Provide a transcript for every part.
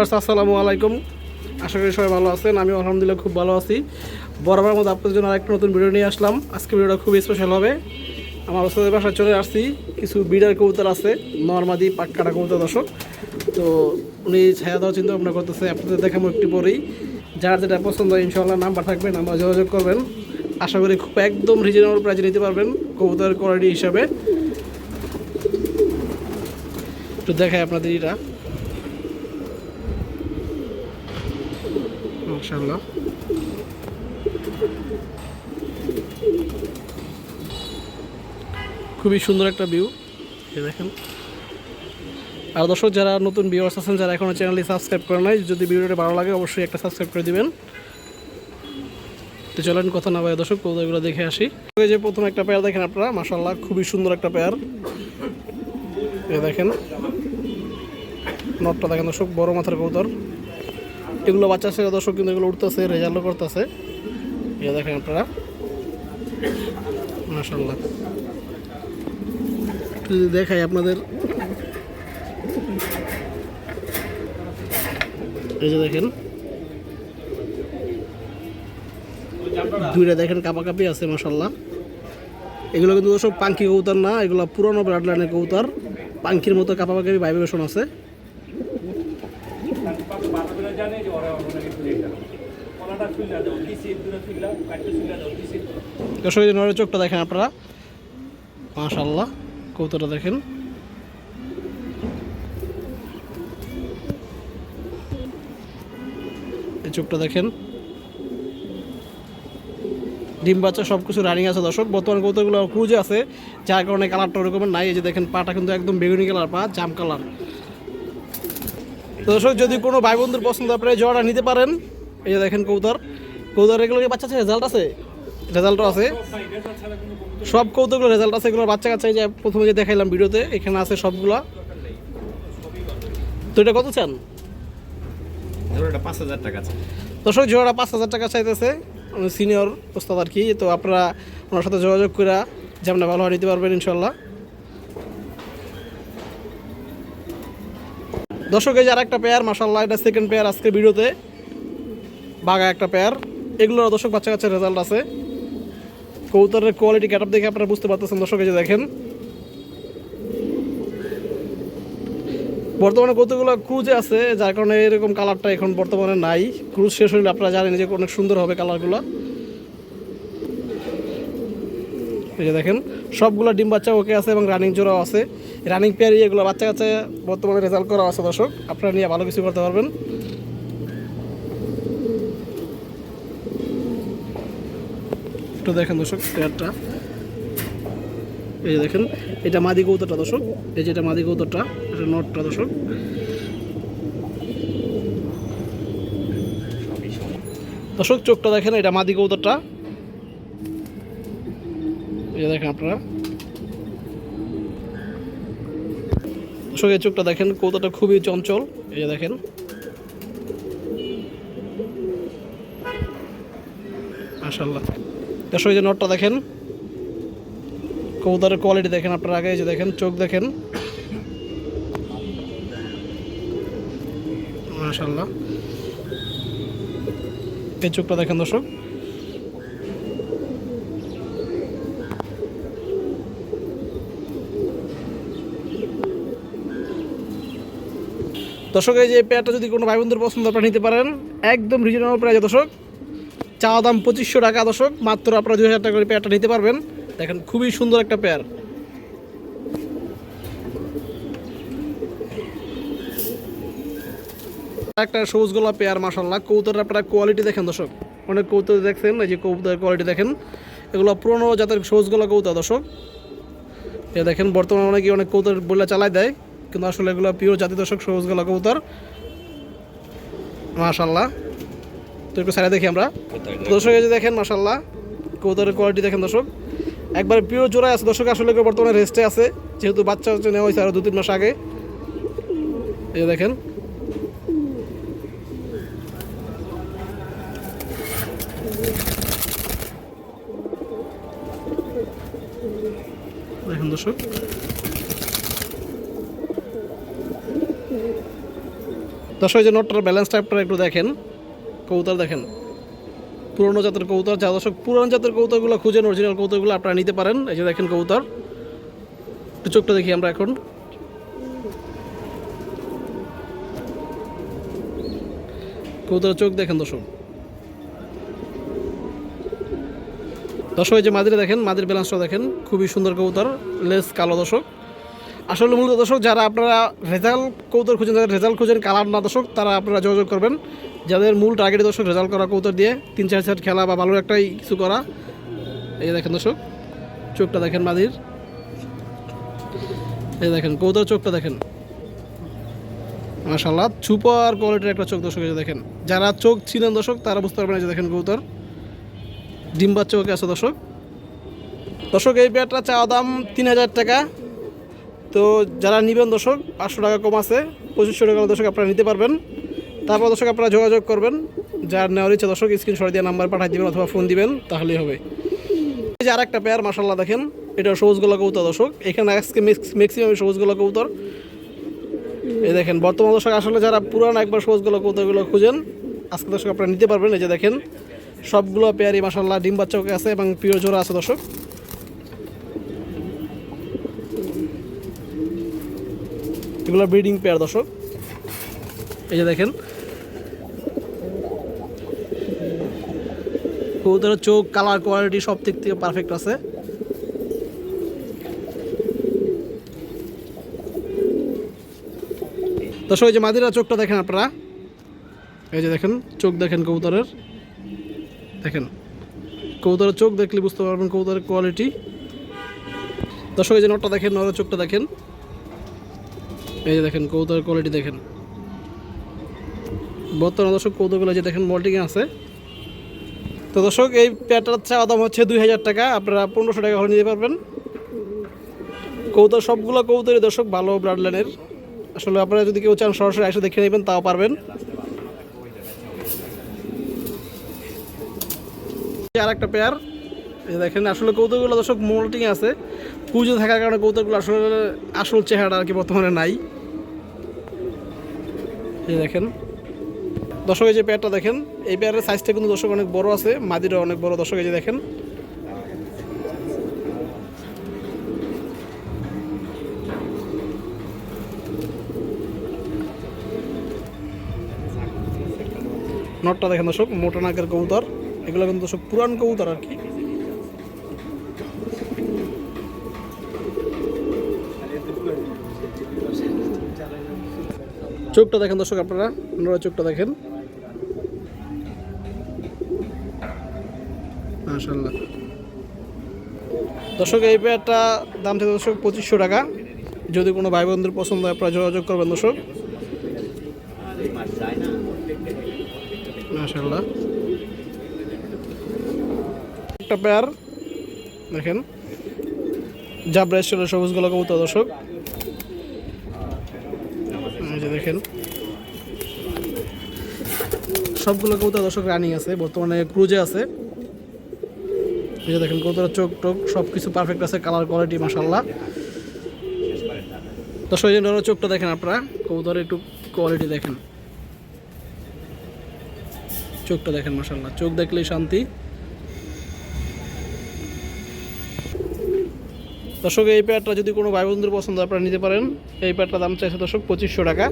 আসসালামু আলাইকুম। আশা করি সবাই ভালো আছেন আমি আলহামদুলিল্লাহ খুব ভালো আছি। বরাবর মধ্যে আপনাদের জন্য আরেকটা নতুন ভিডিও নিয়ে আসলাম। আজকে ভিডিওটা খুব স্পেশাল হবে। আমার ওস্তাদের বাসায় চলে আসছি, কিছু বিডার কবুতর আছে, নর্মাদি পাটকাটা কবুতর দর্শক। তো উনি ছায়া দেওয়ার চিন্তা ভাবনা করতেছে, আপনাদের দেখাবো একটু পরেই। যার যেটা পছন্দ ইনশাল্লাহ নাম্বার থাকবেন নাম্বার যোগাযোগ করবেন। আশা করি খুব একদম রিজনেবল প্রাইজে নিতে পারবেন কবুতরের কোয়ালিটি হিসাবে। একটু দেখায় আপনাদের এটা। মাশাআল্লাহ। খুবই সুন্দর একটা ভিউ দেখেন। আর দর্শক, যারা নতুন ভিউয়ার্স আছেন, যারা এখনও চ্যানেলটি সাবস্ক্রাইব করে নাই, যদি ভিডিওটা ভালো লাগে, অবশ্যই একটা সাবস্ক্রাইব করে দিবেন। তো চলেন, কথা না ভাই দর্শক কৌদাগুলো দেখে আসি। যে প্রথম একটা পেয়ার দেখেন আপনারা মাশাল্লাহ খুবই সুন্দর একটা পেয়ার এই দেখেন। নটটা দেখেন দর্শক, বড় মাথার কৌতর এগুলো বাচ্চা দর্শক কিন্তু এগুলো উঠতেছে, রেজাল্টও করতেছে। এ দেখেন আপনারা। মাসাল্লাহ দেখাই আপনাদের। এই যে দেখেন। দুইটা দেখেন কাপাকাপি আছে মাসাল্লাহ এগুলো কিন্তু সব পাঙ্কি কবুতর না, এগুলো পুরনো ব্লাড লাইনের কবুতর। পাঙ্কির মতো কাপাকাপি ভাইব্রেশন আছে। দর্শক চোখটা দেখেন আপনারা। মাশাল্লাহ কৌতটা দেখেন। এই চোখটা দেখেন। ডিম বাচ্চা সব কিছু রানিং আছে দর্শক। বর্তমান কৌতরগুলো ক্রুজে আছে, যার কারণে কালারটা ওরকমের নাই। এই যে দেখেন, পাটা কিন্তু একদম বেগুনি কালার পা জাম কালার দর্শক, যদি কোনো ভাই বন্ধুর পছন্দ আপনারা জোড়াটা নিতে পারেন। এই যে দেখেন কৌতর কৌতর এগুলো কি বাচ্চা আছে? রেজাল্ট আছে? রেজাল্টও আছে। সব কৌতুকগুলো রেজাল্ট আছে এগুলো বাচ্চা কাচ্চা যে প্রথমে যে দেখাইলাম ভিডিওতে এখানে আছে সবগুলা। তো এটা কত চান? জোড়াটা দর্শক জোড়া পাঁচ হাজার টাকা চাইতেছে। সিনিয়র ওস্তাদ আর কি তো আপনারা ওনার সাথে যোগাযোগ করে যেমন ভালো হয় নিতে পারবেন ইনশাল্লাহ দর্শক এই যে আর একটা পেয়ার মাসাল্লাহ এটা সেকেন্ড পেয়ার আজকে ভিডিওতে। বাঘা একটা পেয়ার এগুলোর দর্শক বাচ্চা কাচ্চার রেজাল্ট আছে। কৌতরের কোয়ালিটি ক্যাটআপ দেখে আপনারা বুঝতে পারতেছেন। দর্শক, এই যে দেখেন। বর্তমানে কতগুলো ক্রুজে আছে, যার কারণে এরকম কালারটা এখন বর্তমানে নাই। ক্রুজ শেষ হলে আপনারা জানেন যে অনেক সুন্দর হবে কালারগুলো এই যে দেখেন, সবগুলো ডিম বাচ্চা ওকে আছে এবং রানিং জোড়াও আছে। রানিং পেয়ারি এগুলো বাচ্চা কাচ্চা বর্তমানে রেজাল্ট করা আছে দর্শক। আপনারা নিয়ে ভালো কিছু করতে পারবেন। একটু দেখেন দর্শক, পেয়ারটা। এই যে দেখেন, এটা মাদি কৌতরটা দর্শক, এই যে এটা মাদি কৌতরটা এটা নটটা দর্শক। দর্শক, চোখটা দেখেন, এটা মাদি কৌতরটা এই যে দেখেন আপনারা। দর্শক, এই চোখটা দেখেন কৌতরটা খুবই চঞ্চল। এই যে দেখেন। মাশাল্লাহ দর্শক যে নটটা দেখেন, কবুতরের কোয়ালিটি দেখেন আপনারা আগে যে দেখেন, চোখ দেখেন। মাশাল্লাহ এই চোখটা দেখেন দর্শক। দর্শক, এই যে পেয়ারটা যদি কোনো ভাই বন্ধুর পছন্দ আপনারা নিতে পারেন। একদম রিজনেবল প্রাইজে দর্শক। চাওয়া দাম পঁচিশশো টাকা দর্শক, মাত্র আপনারা দুই হাজার টাকা করে পেয়ারটা নিতে পারবেন। দেখেন, খুবই সুন্দর একটা পেয়ার। একটা সবুজ গোলা পেয়ার মাসাল্লাহ কৌতরের আপনারা কোয়ালিটি দেখেন দর্শক। অনেক কৌতর দেখছেন, এই যে কৌতরের কোয়ালিটি দেখেন। এগুলো পুরোনো জাতের সবুজ গোলা কৌতর দর্শক। এ দেখেন, বর্তমানে অনেকে অনেক কৌতর বলে চালাই দেয়, কিন্তু আসলে এগুলো পিওর জাতি দর্শক সবুজ গোলা কৌতর মাশাল্লাহ তো একটু সাইডে দেখি আমরা। দর্শক এই যে দেখেন মাশাল্লাহ কৌতরের কোয়ালিটি দেখেন দর্শক। একবার পিওর জোড়ায় আছে। দর্শক, আসলে বর্তমানে রেস্টে আছে। যেহেতু বাচ্চা হচ্ছে, নেওয়া হয়েছে আরও দু তিন মাস আগে। এই দেখেন। দেখেন দর্শক। দর্শক যে নটটার ব্যালেন্স টাইপটা একটু দেখেন। কবুতর দেখেন। পুরনো জাতের কবুতর, যা দর্শক, পুরনো জাতের কবুতরগুলো খুঁজেন অরিজিনাল কবুতরগুলো আপনারা নিতে পারেন। এই যে দেখেন কবুতর। একটু চোখটা দেখি আমরা এখন। কবুতরের চোখ দেখেন দর্শক। দর্শক, এই যে মাদিরে দেখেন, মাদির ব্যালেন্সটা দেখেন। খুবই সুন্দর কবুতর, লেস কালো দর্শক। আসলে মূলত দর্শক, যারা আপনারা রেজাল্ট কৌতর খুঁজেন যাদের রেজাল্ট খুঁজেন, কালার না দর্শক, তারা আপনারা যোগাযোগ করবেন। যাদের মূল টার্গেট দর্শক রেজাল্ট করা কৌতর দিয়ে, তিন চার চার খেলা বা ভালো একটাই কিছু করা। এই দেখেন দর্শক, চোখটা দেখেন মাদির এই দেখেন কৌতর চোখটা দেখেন। মাশাল্লাহ সুপার কোয়ালিটির একটা চোখ দর্শক দেখেন। যারা চোখ ছিলেন দর্শক, তারা বুঝতে পারবেন যে দেখেন কৌতর ডিম্বার চোখে আছে দর্শক। দর্শক, এই পেয়ারটা চাওয়া দাম তিন হাজার টাকা। তো যারা নেবেন দর্শক, পাঁচশো টাকা কম আছে, পঁচিশশো টাকা দর্শক আপনারা নিতে পারবেন। তারপর দর্শক আপনারা যোগাযোগ করবেন, যার নেওয়ার ইচ্ছা দর্শক স্ক্রিনশট দিয়ে নাম্বার পাঠিয়ে দিবেন অথবা ফোন দিবেন, তাহলেই হবে। এই যে আরেকটা পেয়ার মাসাল্লাহ দেখেন, এটা সবুজ গোলা কবুতর দর্শক। এখানে আজকে ম্যাক্সিমাম সবুজ গোলা কবুতর। এই দেখেন, বর্তমান দর্শক আসলে যারা পুরান একবার সবুজ গোলা কবুতরগুলো খুঁজেন, আজকে দর্শক আপনারা নিতে পারবেন। এই যে দেখেন, সবগুলো পেয়ারই মাসাল্লাহ ডিম বাচ্চা আছে এবং পিওর জোড়া আছে দর্শক। এগুলো ব্রিডিং পেয়ার দর্শক। এই যে দেখেন কবুতরের চোখ কালার কোয়ালিটি সব দিক থেকে পারফেক্ট আছে। দর্শক, এই যে মাদিরা চোখটা দেখেন আপনারা। এই যে দেখেন, চোখ দেখেন কবুতরের। দেখেন, কবুতরের চোখ দেখলে বুঝতে পারবেন কবুতরের কোয়ালিটি দর্শক, এই যে নটটা দেখেন, নরের চোখটা দেখেন। এই যে দেখেন কৌতার কোয়ালিটি দেখেন। বর্তমানে দর্শক কৌতুকগুলো যে দেখেন মল্টিং আছে। তো দর্শক, এই পেয়ারটার চাওয়া দাম হচ্ছে দুই হাজার টাকা। আপনারা পনেরোশো টাকা হলে নিতে পারবেন। কৌতর সবগুলো কৌতরই দর্শক ভালো ব্লাড লাইনের। আসলে আপনারা যদি কেউ চান সরাসরি এসে দেখে নেবেন, তাও পারবেন। আর একটা পেয়ার। দেখেন, আসলে কৌতুকগুলো দর্শক মোল্টিং আছে। পুজো থাকার কারণে কৌতুকগুলো আসলে আসল চেহারা আর কি বর্তমানে নাই। দেখেন দর্শক, এই যে পেয়ারটা দেখেন, এই পেয়ারের সাইজটা কিন্তু দর্শক অনেক বড় আছে মাদিরও অনেক বড়। দর্শক, এই যে দেখেন। নটটা দেখেন দর্শক, মোটা নাকের কবুতর। এগুলো কিন্তু দর্শক পুরান কবুতর আর কি। চোখটা দেখেন দর্শক আপনারা আপনারা চোখটা দেখেন। মাশাল্লাহ দর্শক, এই পেয়ারটা দাম থেকে দর্শক পঁচিশশো টাকা। যদি কোনো ভাই বন্ধুর পছন্দ হয়, আপনারা যোগাযোগ করবেন দর্শক। মাশাল্লাহ একটা পেয়ার, দেখেন। জাবরা ছিল সবুজ গোলা কবুতর, দর্শক। দেখেন। সবগুলো কবুতর দর্শক রানিং আছে, বর্তমানে ক্রুজে আছে। এই দেখেন কতটা চোখ টোক সব কিছু পারফেক্ট আছে কালার কোয়ালিটি মাসাল্লাহ দর্শক এই যে নর চোখটা দেখেন আপনারা, কবুতরের একটু কোয়ালিটি দেখেন। চোখটা দেখেন মাসাল্লাহ চোখ দেখলেই শান্তি। দর্শক, এই প্যাডটা যদি কোনো ভাই বন্ধুর পছন্দ আপনারা নিতে পারেন। এই প্যাডটার দাম চাইছে দর্শক পঁচিশশো টাকা।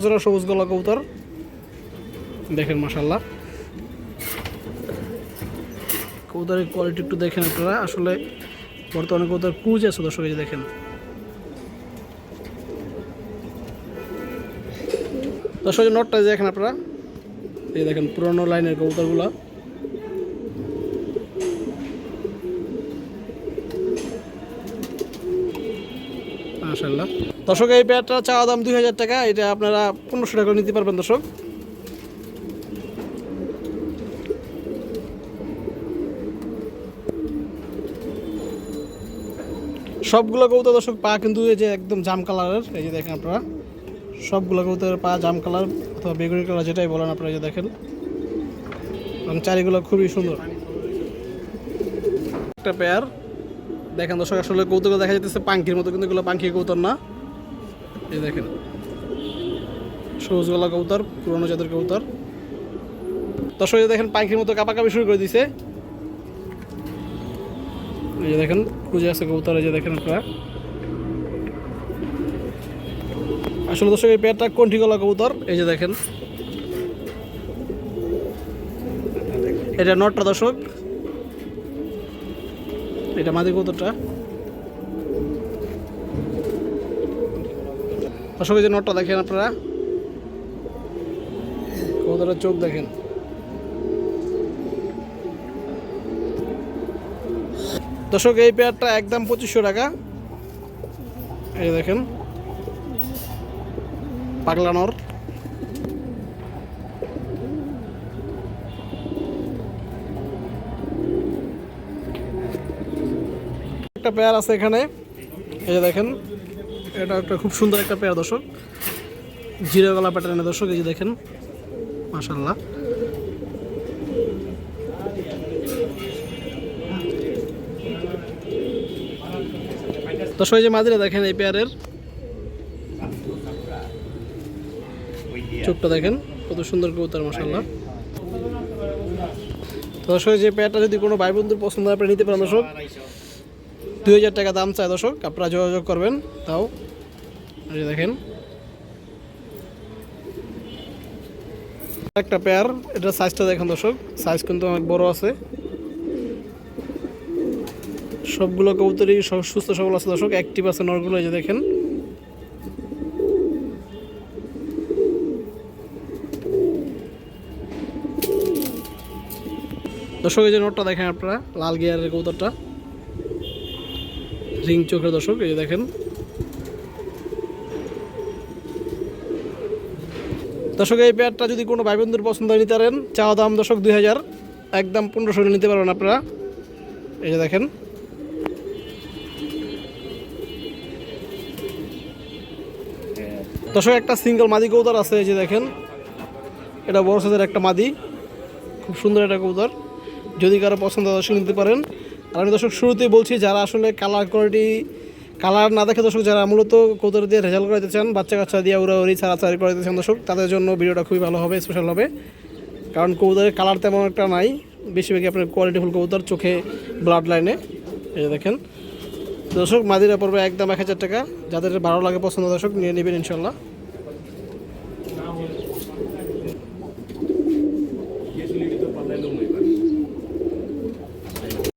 একজোড়া সবুজ গলা কবুতর। দেখেন মাসাল্লাহ কবুতরের কোয়ালিটি একটু দেখেন আপনারা। আসলে বর্তমানে কবুতর ক্রুজ আছে দর্শক দেখেন। দর্শক নটটা দেখেন আপনারা। এই দেখেন, পুরনো লাইনের কবুতরগুলো। মাশাল্লাহ দর্শক, এই পেয়ারটা চাওয়া দাম দুই হাজার টাকা, এটা আপনারা পনেরোশো টাকা নিতে পারবেন দর্শক। সবগুলো কবুতর দর্শক, পা কিন্তু এই যে একদম জাম কালারের, এই যে দেখেন আপনারা। সবগুলো কবুতরের পা জাম কালার অথবা বেগুনি কালার যেটাই বলেন আপনারা, এই যে দেখেন। এবং চারিগুলো খুবই সুন্দর। একটা পেয়ার দেখেন দর্শক, আসলে কৌতুক দেখা যাইতেছে পাঙ্খির মতো, কিন্তু এগুলো পাঙ্খি কৌতর না। এই দেখেন। সবুজ গলা কৌতর পুরনো জাতের কৌতর দর্শক দেখেন পাখির মতো কাপাকাপি শুরু করে দিছে। এই যে দেখেন খুঁজে আছে কবুতর, এই যে দেখেন আপনারা। আসলে দর্শক, এই পেয়ারটা কণ্ঠি গলা কবুতর, এই যে দেখেন। এটা নটটা, দর্শক। এটা মাদি কবুতরটা। এই যে নটটা, দেখেন আপনারা। কবুতরের চোখ দেখেন। দর্শক, এই পেয়ারটা একদম পঁচিশশো টাকা। এই দেখেন। পাগলানোর একটা পেয়ার আছে এখানে। এই দেখেন। এটা একটা খুব সুন্দর একটা পেয়ার দর্শক। জিরো গলা প্যাটার্নের দর্শক, এই যে দেখেন মাশাল্লাহ দর্শক, এই যে মাদিরা দেখেন এই পেয়ারের। চোখটা দেখেন, কত সুন্দর কবুতর মাসাল্লাহ দর্শক যে পেয়ারটা যদি কোনো ভাই বন্ধুর পছন্দ হয়, আপনি নিতে পারেন, দর্শক। দুই হাজার টাকা দাম চায় দর্শক, আপনারা যোগাযোগ করবেন। তাও দেখেন। একটা পেয়ার এটা সাইজটা দেখেন দর্শক সাইজ কিন্তু অনেক বড় আছে। সবগুলো কবুতরই সুস্থ সবল আছে দর্শক অ্যাক্টিভ আছে নরগুলো, এই যে দেখেন। দর্শক, এই যে নোটটা দেখেন আপনারা, লাল গিয়ারের কবুতরটা। রিং চোখের দর্শক, এই দেখেন। দর্শক, এই পেয়ারটা যদি কোনো ভাই বন্ধুর পছন্দ নিতে পারেন। চাওয়া দাম দর্শক দুই হাজার, একদম পনেরোশো নিতে পারবেন আপনারা। এই যে দেখেন। দর্শক, একটা সিঙ্গেল মাদি কবুতর আছে, এই যে দেখেন। এটা বড় সাইজের একটা মাদি। খুব সুন্দর একটা কবুতর। যদি কারও পছন্দ দর্শক নিতে পারেন। আর আমি দর্শক, শুরুতেই বলছি, যারা আসলে কালার কোয়ালিটি কালার না দেখে দর্শক, যারা মূলত কবুতর দিয়ে রেজাল্ট করাতে চান বাচ্চা কাচ্চা দিয়ে উড়া উড়ি ছাড়াছাড়ি করাতে চান, দর্শক, তাদের জন্য ভিডিওটা খুবই ভালো হবে স্পেশাল হবে। কারণ কবুতরের কালার তেমন একটা নাই, বেশিরভাগই আপনার কোয়ালিটিফুল কবুতর, চোখে ব্লাড লাইনে এই দেখেন। দর্শক, মাদিরা পড়বে একদম এক হাজার টাকা। যাদের ভালো লাগে, পছন্দ, দর্শক, নিয়ে নেবেন ইনশাল্লাহ